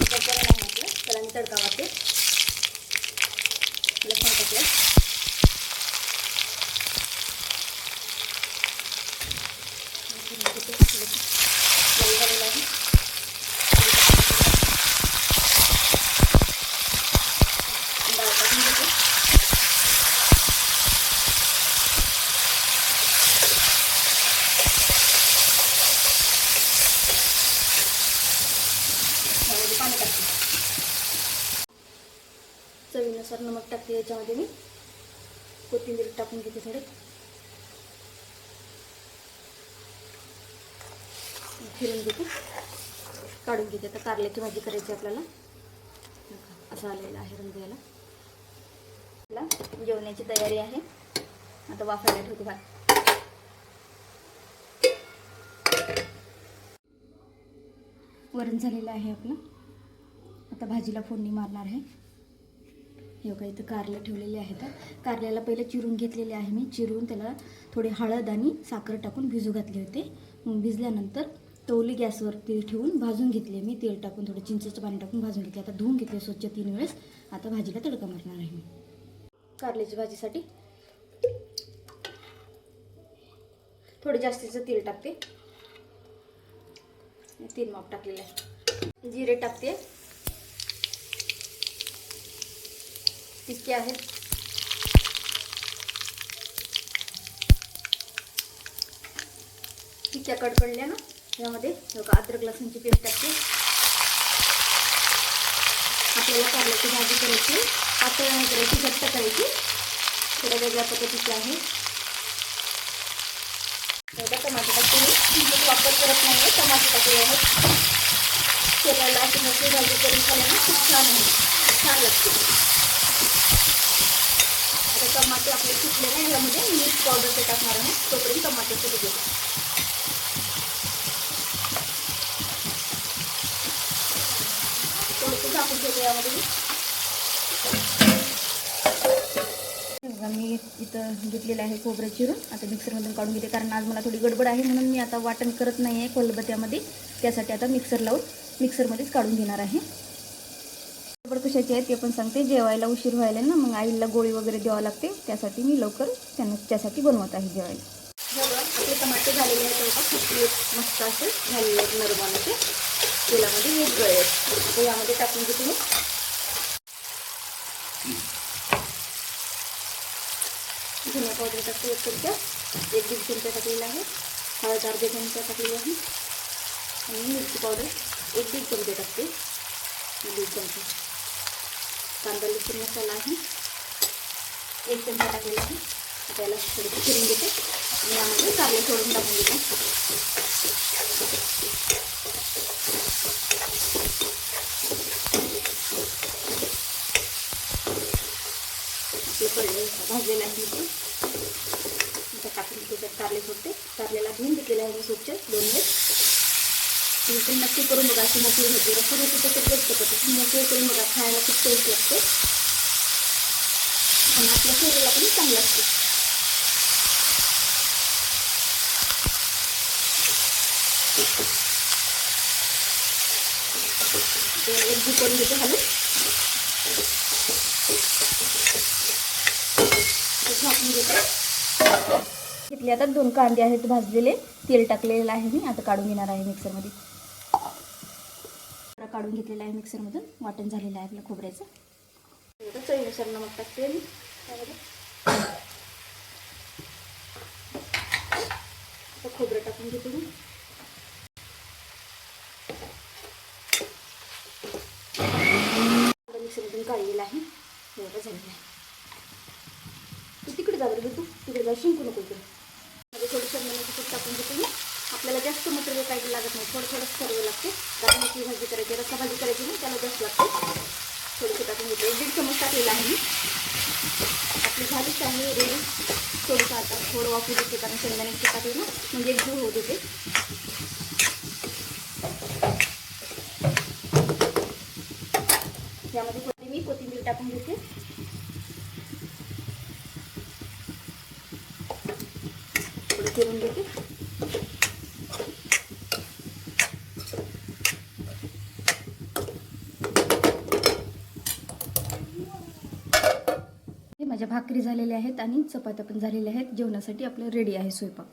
त्याच्याला नाही म्हटलं त्याला मी तडका वाटते लसूण टाकलं लाल झालेलं आहे डाळ टाकून घेते यामध्ये पाणी टाकते चवीनुसार नमक टाकते याच्यामध्ये मी. कोथिंबीर टाकून घेते थोडे. फिरून घेते. काढून घेते. आता कारल्याची भाजी करायची आपल्याला. असं आलेलं आहे रंग याला. आपला जेवण्याची तयारी आहे. आता वाफायला ठेवते भात. वरण झालेलं आहे आपलं. आता भाजीला फोडणी मारणार आहे. हे बघा इथं कारलं ठेवलेले आहेत. कारल्याला पहिले चिरून घेतलेले आहे मी. चिरून त्याला थोडी हळद आणि साखर टाकून भिजू घातले होते. भिजल्यानंतर तवली गॅसवर तेल ठेवून भाजून घेतले. मी तेल टाकून थोडं चिंचेचं पाणी टाकून भाजून घेतले. आता धुवून घेतले स्वच्छ तीन वेळेस. आता भाजीला तडका मारणार आहे मी. कारल्याची भाजीसाठी थोडं जास्तीचं तेल टाकते. तीन माप टाकलेलं आहे. जिरे टाकते. तितके आहेत तितक्या कडकडल्या ना? यामध्ये बघा अद्रक लसूणची पेस्ट टाकते आपल्याला कारल्याची भाजी करायची पातळ नाही घट्ट करायची थोड्या वेगळ्या पद्धतीची आहे टमाटे टाकते मी वापर करत आहे टमाटे टाकले आहेत शरीराला अशी भाजी छान आहे छान लागते आता टमाटे आपले सुकले नाही ह्यामध्ये मिक्स पावडर ते टाकणार आहे. तोपर्यंत टमाटे सुरू घेतो मी. मी इथं घेतलेलं आहे खोबरं चिरून. आता मिक्सरमधून काढून घेते कारण आज मला थोडी गडबड आहे म्हणून मी आता वाटण करत नाही आहे कोलबत्यामध्ये त्यासाठी आता मिक्सर लावून मिक्सरमध्येच काढून घेणार आहे. पण कशाची आहे ते पण सांगते. जेवायला उशीर व्हायला ना मग आईला गोळी वगैरे द्यावं लागते. त्यासाठी मी लवकर त्यांना त्यासाठी बनवत आहे जेवायला. आपले टमाटे झालेले आहेत बघा खूप मस्त असे झालेले आहेत नरमाल तेलामध्ये मीठ गळे आहेत. तर यामध्ये टाकून घेते मी. धनिया पावडर टाकते एक चमचा एक दीड चमचा टाकलेला आहे. हळद अर्धे चमचा टाकलेली आहे. आणि मिरची पावडर एक दीड चमचे टाकते. दीड चमचा. कांदा लसूण मसाला आहे. एक चमचा टाकलेला आहे. त्याला याला थोडंसं फिरून घेते. आणि यामध्ये कांदे सोडून टाकून घेते आपलं पडले भाजलेलं आहे इथे. टाकून त्याच्यात कारले सोडते. कारलेला घेऊन घेतलेला आहे मी स्वच्छ दोन वेळ. तुम्ही पण नक्की करून बघा अशी मोकळी भाजी रस्सी सुद्धा तसं टेस्ट मोकळी करून बघा. खायला खूप टेस्ट लागते. आणि आपल्या शरीराला पण चांगलं असते एकजी करून घेते हलू झाकून घेते. घेतले आता दोन कांदे आहेत भाजलेले. तेल टाकलेलं आहे मी. आता काढून घेणार आहे मिक्सरमध्ये काढून घेतलेला आहे मिक्सरमधून. वाटण झालेलं आहे आपल्या खोबऱ्याचं. आता चवीनुसार नमक टाकते मी. आता खोबरं टाकून घेते मी. मिक्सरमधून काढलेलं आहे. एवढं झालेलं आहे. तू तिकडे जा बरं तू. तिकडे जा शिंकू नको तू मध्ये थोडं टाकून घेते मी. आपल्याला जास्त मटेरियल काही लागत नाही. थोडं थोडंच सर्व लागते. गाजराची भाजी करायची. रस्सा भाजी करायची नाही त्याला जास्त लागते. थोडंसं टाकून घेते. दीड चमच टाकलेला आहे मी. आपली भाजीच आहे रेडी. थोडंसं आता थोडं वापरू देते कारण शेंगदाण्याचं पीठ ना म्हणजे एक होऊ देते यामध्ये थोडी मी कोथिंबीर टाकून घेते. थोडं फिरून घेते. माझ्या भाकरी झालेल्या आहेत आणि चपात्या पण झालेल्या आहेत. जेवणासाठी आपलं रेडी आहे स्वयंपाक.